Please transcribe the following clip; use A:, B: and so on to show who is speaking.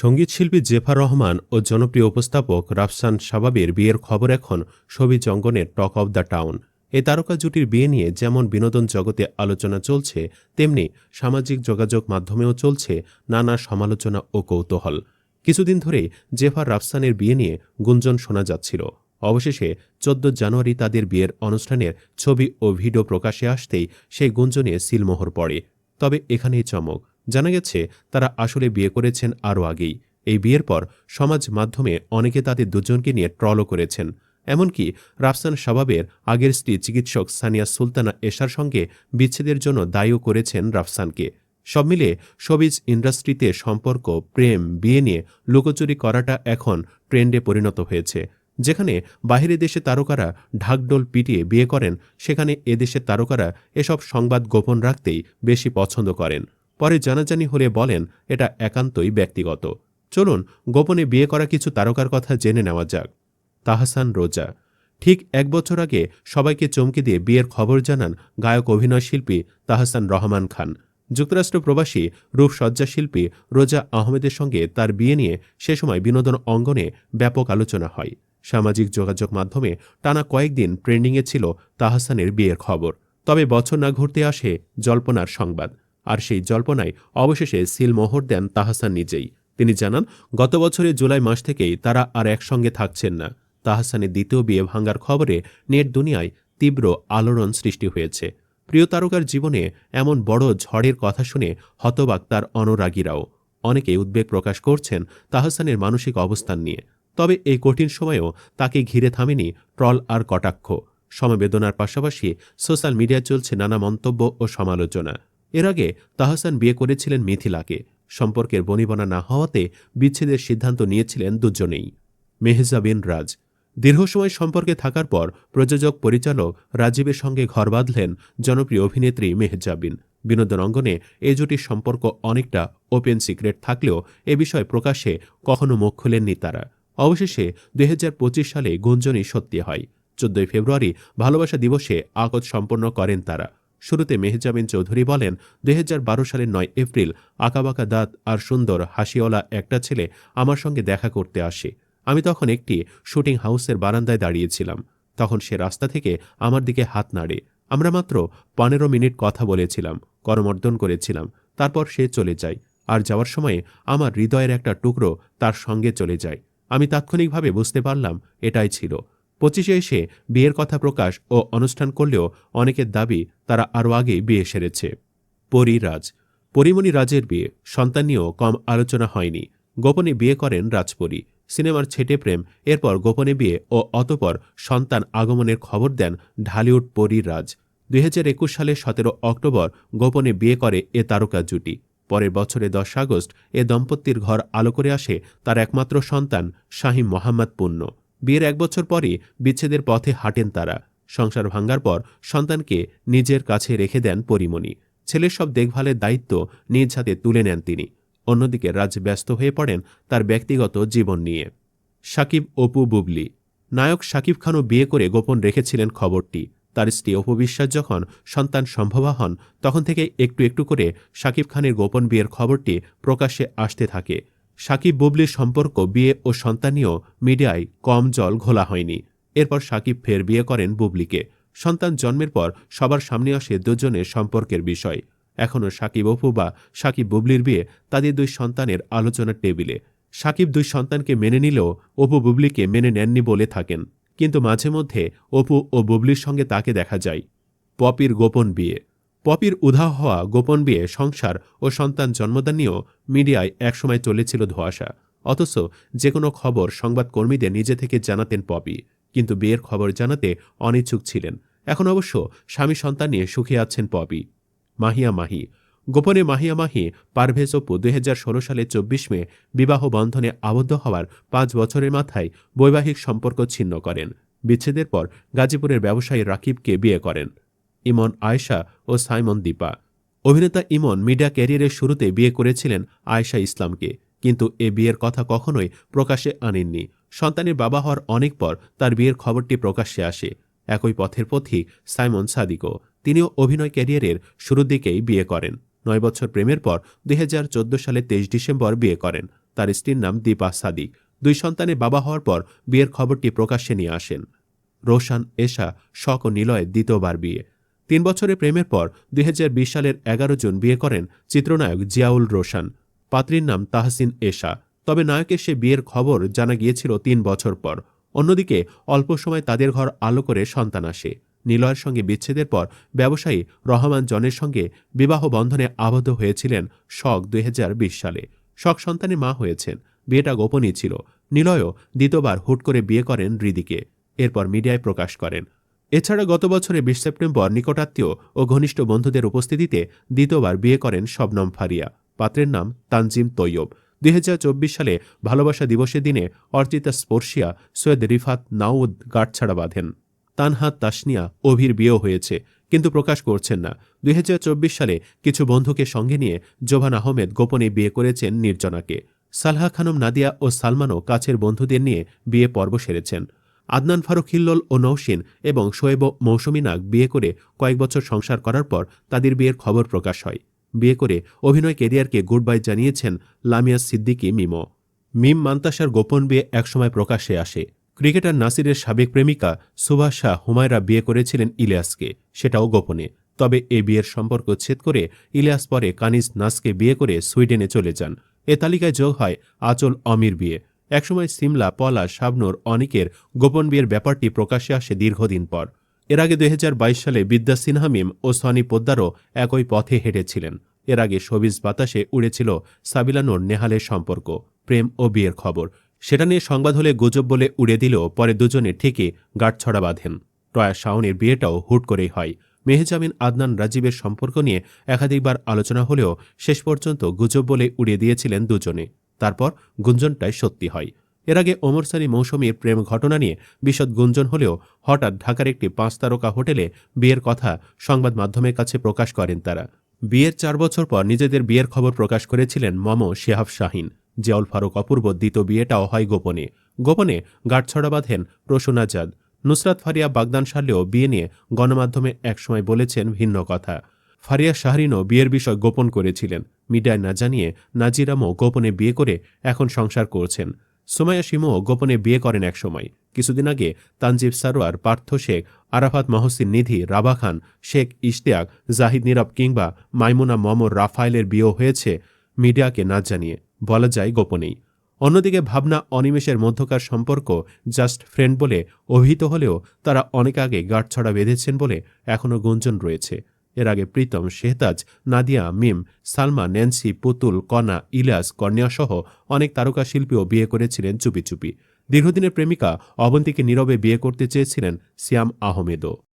A: সঙ্গীতশিল্পী জেফার রহমান ও জনপ্রিয় উপস্থাপক রাফসান শাবাবের বিয়ের খবর এখন ছবি অঙ্গনের টক অব দ্য টাউন। এই তারকা জুটির বিয়ে নিয়ে যেমন বিনোদন জগতে আলোচনা চলছে, তেমনি সামাজিক যোগাযোগ মাধ্যমেও চলছে নানা সমালোচনা ও কৌতূহল। কিছুদিন ধরেই জেফার রাফসানের বিয়ে নিয়ে গুঞ্জন শোনা যাচ্ছিল। অবশেষে চোদ্দ জানুয়ারি তাদের বিয়ের অনুষ্ঠানের ছবি ও ভিডিও প্রকাশে আসতেই সেই গুঞ্জনে সিলমোহর পড়ে। তবে এখানেই চমক। জানা গেছে, তারা আসলে বিয়ে করেছেন আরও আগেই। এই বিয়ের পর সমাজ মাধ্যমে অনেকে তাদের দুজনকে নিয়ে ট্রলও করেছেন। এমনকি রাফসান শাবাবের আগের স্ত্রী চিকিৎসক সানিয়া সুলতানা এশার সঙ্গে বিচ্ছেদের জন্য দায়ীও করেছেন রাফসানকে। সব মিলে শোবিজ ইন্ডাস্ট্রিতে সম্পর্ক, প্রেম, বিয়ে নিয়ে লুকোচুরি করাটা এখন ট্রেন্ডে পরিণত হয়েছে। যেখানে বাহিরে দেশে তারকারা ঢাকডোল পিটিয়ে বিয়ে করেন, সেখানে এদেশের তারকারা এসব সংবাদ গোপন রাখতেই বেশি পছন্দ করেন। পরে জানাজানি হলে বলেন, এটা একান্তই ব্যক্তিগত। চলুন, গোপনে বিয়ে করা কিছু তারকার কথা জেনে নেওয়া যাক। তাহসান রোজা। ঠিক এক বছর আগে সবাইকে চমকে দিয়ে বিয়ের খবর জানান গায়ক অভিনয় শিল্পী তাহসান রহমান খান। যুক্তরাষ্ট্র প্রবাসী রূপসজ্জা শিল্পী রোজা আহমেদের সঙ্গে তার বিয়ে নিয়ে সে সময় বিনোদন অঙ্গনে ব্যাপক আলোচনা হয়। সামাজিক যোগাযোগ মাধ্যমে টানা কয়েকদিন ট্রেন্ডিংয়ে ছিল তাহসানের বিয়ের খবর। তবে বছর না ঘুরতে আসে জল্পনার সংবাদ। আর সেই জল্পনায় অবশেষে সিলমোহর দেন তাহসান নিজেই। তিনি জানান, গত বছরের জুলাই মাস থেকেই তারা আর একসঙ্গে থাকছেন না। তাহসানের দ্বিতীয় বিয়ে ভাঙ্গার খবরে নেট দুনিয়ায় তীব্র আলোড়ন সৃষ্টি হয়েছে। প্রিয় তারকার জীবনে এমন বড় ঝড়ের কথা শুনে হতবাক তার অনুরাগীরাও। অনেকে উদ্বেগ প্রকাশ করছেন তাহসানের মানসিক অবস্থান নিয়ে। তবে এই কঠিন সময়েও তাকে ঘিরে থামেনি ট্রল আর কটাক্ষ। সমবেদনার পাশাপাশি সোশ্যাল মিডিয়ায় চলছে নানা মন্তব্য ও সমালোচনা। এর আগে তাহসান বিয়ে করেছিলেন মিথিলাকে। সম্পর্কের বনিবনা না হওয়াতে বিচ্ছেদের সিদ্ধান্ত নিয়েছিলেন দুজনেই। মেহজাবিন রাজ। দীর্ঘ সময় সম্পর্কে থাকার পর প্রযোজক, পরিচালক রাজীবের সঙ্গে ঘর বাঁধলেন জনপ্রিয় অভিনেত্রী মেহজাবিন। বিনোদন অঙ্গনে এ জুটির সম্পর্ক অনেকটা ওপেন সিক্রেট থাকলেও এ বিষয়ে প্রকাশ্যে কখনো মুখ খুলেননি তারা। অবশেষে দুই হাজার পঁচিশ সালে গুঞ্জনই সত্যি হয়। চোদ্দই ফেব্রুয়ারি ভালোবাসা দিবসে আকত সম্পন্ন করেন তারা। শুরুতে মেহজাবিন চৌধুরী বলেন দুই হাজার বারো সালের নয় এপ্রিল, আঁকাবাঁকা দাঁত আর সুন্দর হাসিওয়ালা একটা ছেলে আমার সঙ্গে দেখা করতে আসে। আমি তখন একটি শুটিং হাউসের বারান্দায় দাঁড়িয়েছিলাম। তখন সে রাস্তা থেকে আমার দিকে হাত নাড়ে। আমরা মাত্র পনেরো মিনিট কথা বলেছিলাম, করমর্দন করেছিলাম, তারপর সে চলে যায়। আর যাওয়ার সময়ে আমার হৃদয়ের একটা টুকরো তার সঙ্গে চলে যায়। আমি তাৎক্ষণিকভাবে বুঝতে পারলাম, এটাই ছিল। পঁচিশে এসে বিয়ের কথা প্রকাশ ও অনুষ্ঠান করলেও অনেকের দাবি তারা আরও আগেই বিয়ে সেরেছে। পরিরাজ পরিমণি রাজের বিয়ে, সন্তান নিয়েও কম আলোচনা হয়নি। গোপনে বিয়ে করেন রাজপরী। সিনেমার ছেটে প্রেম, এরপর গোপনে বিয়ে ও অতপর সন্তান আগমনের খবর দেন ঢালিউড পরীর রাজ। দুই সালের সতেরো অক্টোবর গোপনে বিয়ে করে এ তারকা জুটি। পরের বছরে দশ আগস্ট এ দম্পতির ঘর আলো করে আসে তার একমাত্র সন্তান শাহিম মোহাম্মদ পুণ্য। বিয়ের এক বছর পরই বিচ্ছেদের পথে হাঁটেন তারা। সংসার ভাঙ্গার পর সন্তানকে নিজের কাছে রেখে দেন পরিমণি। ছেলের সব দেখভালের দায়িত্ব নিজ হাতে তুলে নেন তিনি। অন্যদিকে রাজ ব্যস্ত হয়ে পড়েন তার ব্যক্তিগত জীবন নিয়ে। সাকিব অপু বুবলি। নায়ক সাকিব খানও বিয়ে করে গোপন রেখেছিলেন খবরটি। তার স্ত্রী অপবিশ্বাস যখন সন্তান সম্ভবা হন, তখন থেকে একটু একটু করে সাকিব খানের গোপন বিয়ের খবরটি প্রকাশ্যে আসতে থাকে। সাকিব বুবলির সম্পর্ক, বিয়ে ও সন্তানীয় মিডিয়ায় কম জল ঘোলা হয়নি। এরপর সাকিব ফের বিয়ে করেন বুবলিকে। সন্তান জন্মের পর সবার সামনে আসে দুজনের সম্পর্কের বিষয়। এখনও সাকিব অপু বা সাকিব বুবলির বিয়ে তাদের দুই সন্তানের আলোচনার টেবিলে। সাকিব দুই সন্তানকে মেনে নিলেও অপু বুবলিকে মেনে নেননি বলে থাকেন। কিন্তু মাঝে মধ্যে অপু ও বুবলির সঙ্গে তাকে দেখা যায়। পপির গোপন বিয়ে। পপির উধাও হওয়া গোপন বিয়ে, সংসার ও সন্তান জন্মদান নিয়েও মিডিয়ায় একসময় চলেছিল ধোয়াশা। অথচ যে কোনো খবর সংবাদকর্মীদের নিজে থেকে জানাতেন পপি। কিন্তু বিয়ের খবর জানাতে অনিচ্ছুক ছিলেন। এখন অবশ্য স্বামী সন্তান নিয়ে সুখে আছেন পপি। মাহিয়া মাহি। গোপনে মাহিয়া মাহি পারভেজ অপু দুই সালে চব্বিশ মে বিবাহ বন্ধনে আবদ্ধ হওয়ার পাঁচ বছরের মাথায় বৈবাহিক সম্পর্ক ছিন্ন করেন। বিচ্ছেদের পর গাজীপুরের ব্যবসায়ী রাকিবকে বিয়ে করেন। ইমন, আয়েশা ও সাইমন দীপা। অভিনেতা ইমন মিডিয়া ক্যারিয়ারের শুরুতে বিয়ে করেছিলেন আয়েশা ইসলামকে, কিন্তু এ বিয়ের কথা কখনোই প্রকাশ্যে আনেননি। সন্তানের বাবা হওয়ার অনেক পর তার বিয়ের খবরটি প্রকাশ্যে আসে। একই পথের পথিক সাইমন সাদিকো তিনিও অভিনয় ক্যারিয়ারের শুরুর দিকেই বিয়ে করেন। নয় বছর প্রেমের পর দুই হাজার চোদ্দ সালে তেইশ ডিসেম্বর বিয়ে করেন। তার স্ত্রীর নাম দীপা সাদিক। দুই সন্তানের বাবা হওয়ার পর বিয়ের খবরটি প্রকাশ্যে নিয়ে আসেন। রোশান, এশা, শক ও নিলয়ের দ্বিতীয়বার বিয়ে। তিন বছরের প্রেমের পর দুই হাজার বিশ সালের এগারো জুন বিয়ে করেন চিত্রনায়ক জিয়াউল রোশান। পাত্রীর নাম তাহসিন এশা। তবে নায়কের সে বিয়ের খবর জানা গিয়েছিল তিন বছর পর। অন্যদিকে অল্প সময় তাদের ঘর আলো করে সন্তান আসে। নিলয়ের সঙ্গে বিচ্ছেদের পর ব্যবসায়ী রহমান জনের সঙ্গে বিবাহ বন্ধনে আবদ্ধ হয়েছিলেন শখ দুই হাজার বিশ সালে। শখ সন্তানের মা হয়েছেন। বিয়েটা গোপনই ছিল। নিলয়ও দ্বিতীয়বার হুট করে বিয়ে করেন হৃদিকে। এরপর মিডিয়ায় প্রকাশ করেন। এছাড়া গত বছরে বিশ সেপ্টেম্বর নিকটাত্মীয় ও ঘনিষ্ঠ বন্ধুদের উপস্থিতিতে দ্বিতীয়বার বিয়ে করেন শবনম ফারিয়া। পাত্রের নাম তানজিম তৈয়ব। দুই হাজার চব্বিশ সালে ভালোবাসা দিবসের দিনে অর্চিতা স্পর্শিয়া সৈয়দ রিফাত নাউদ গাঁটছাড়া বাঁধেন। তানহাত তাসনিয়া অভির বিয়েও হয়েছে, কিন্তু প্রকাশ করছেন না। দুই হাজার চব্বিশ সালে কিছু বন্ধুকে সঙ্গে নিয়ে জোভান আহমেদ গোপনে বিয়ে করেছেন নির্জনাকে। সালহা খানম নাদিয়া ও সালমানও কাছের বন্ধুদের নিয়ে বিয়ে পর্ব সেরেছেন। আদনান ফারুক হিল্লোল ও নৌসিন এবং শোয়েব মৌসুমী নাগ বিয়ে করে কয়েক বছর সংসার করার পর তাদের বিয়ের খবর প্রকাশ হয়। বিয়ে করে অভিনয় কেরিয়ারকে গুড বাই জানিয়েছেন লামিয়া সিদ্দিকী মিমো। মিম মান্তাসার গোপন বিয়ে একসময় প্রকাশ্যে আসে। ক্রিকেটার নাসিরের সাবেক প্রেমিকা সুভাষ শাহ হুমায়রা বিয়ে করেছিলেন ইলিয়াসকে, সেটাও গোপনে। তবে এ বিয়ের সম্পর্ক ছেদ করে ইলিয়াস পরে কানিজ নাসকে বিয়ে করে সুইডেনে চলে যান। এ তালিকায় যোগ হয় আচল অমির বিয়ে। একসময় সিমলা পলা শাবনুর, অনিকের গোপন বিয়ের ব্যাপারটি প্রকাশ্যে আসে দীর্ঘদিন পর। এর আগে দুই হাজার বাইশ সালে বিদ্যা সিনহামিম ও সনি পোদ্দারও একই পথে হেঁটেছিলেন। এর আগে সবিজ বাতাসে উড়েছিল সাবিলানোর নেহালের সম্পর্ক, প্রেম ও বিয়ের খবর। সেটা নিয়ে সংবাদ হলে গুজব বলে উড়ে দিলেও পরে দুজনে ঠিকই গাঁটছড়া বাঁধেন। টয়া শাওনের বিয়েটাও হুট করেই হয়। মেহজামিন, আদনান, রাজীবের সম্পর্ক নিয়ে একাধিকবার আলোচনা হলেও শেষ পর্যন্ত গুজব বলে উড়িয়ে দিয়েছিলেন দুজনে। তারপর গুঞ্জনটাই সত্যি হয়। এর আগে ওমর সানি মৌসুমীর প্রেম ঘটনা নিয়ে বিশদ গুঞ্জন হলেও হঠাৎ ঢাকার একটি পাঁচ তারকা হোটেলে বিয়ের কথা সংবাদ মাধ্যমের কাছে প্রকাশ করেন তারা। বিয়ের চার বছর পর নিজেদের বিয়ের খবর প্রকাশ করেছিলেন মম শেহাব শাহিন। জিয়াউল ফারুক অপূর্ব দ্বিতীয় বিয়েটাও হয় গোপনে। গোপনে গাঁটছড়া বাঁধেন প্রসূনাজাদ নুসরাত ফারিয়া বাগদান সারলেও বিয়ে নিয়ে গণমাধ্যমে একসময় বলেছেন ভিন্ন কথা। ফারিয়া শাহরিনও বিয়ের বিষয় গোপন করেছিলেন। মিডিয়ায় না জানিয়ে নাজিরামও গোপনে বিয়ে করে এখন সংসার করছেন। সোমায়া সিমও গোপনে বিয়ে করেন একসময় কিছুদিন আগে তানজিব সারোয়ার, পার্থ শেখ, আরাফাত মহসিন নিধি, রাবা খান, শেখ ইশতিয়াক, জাহিদ নীরব কিংবা মাইমুনা মমর রাফায়েলের বিয়েও হয়েছে মিডিয়াকে না জানিয়ে। বলা যায় গোপনেই। অন্যদিকে ভাবনা অনিমেষের মধ্যকার সম্পর্ক জাস্ট ফ্রেন্ড বলে অভিহিত হলেও তারা অনেক আগে গাঁটছড়া বেঁধেছেন বলে এখনও গুঞ্জন রয়েছে। এর আগে প্রীতম শেহতাজ, নাদিয়া, মিম, সালমা, ন্যান্সি, পুতুল, কনা, ইলিয়াস কর্নিয়াসহ অনেক তারকা শিল্পীও বিয়ে করেছিলেন চুপি চুপি। দীর্ঘদিনের প্রেমিকা অবন্তীকে নীরবে বিয়ে করতে চেয়েছিলেন সিয়াম আহমেদও।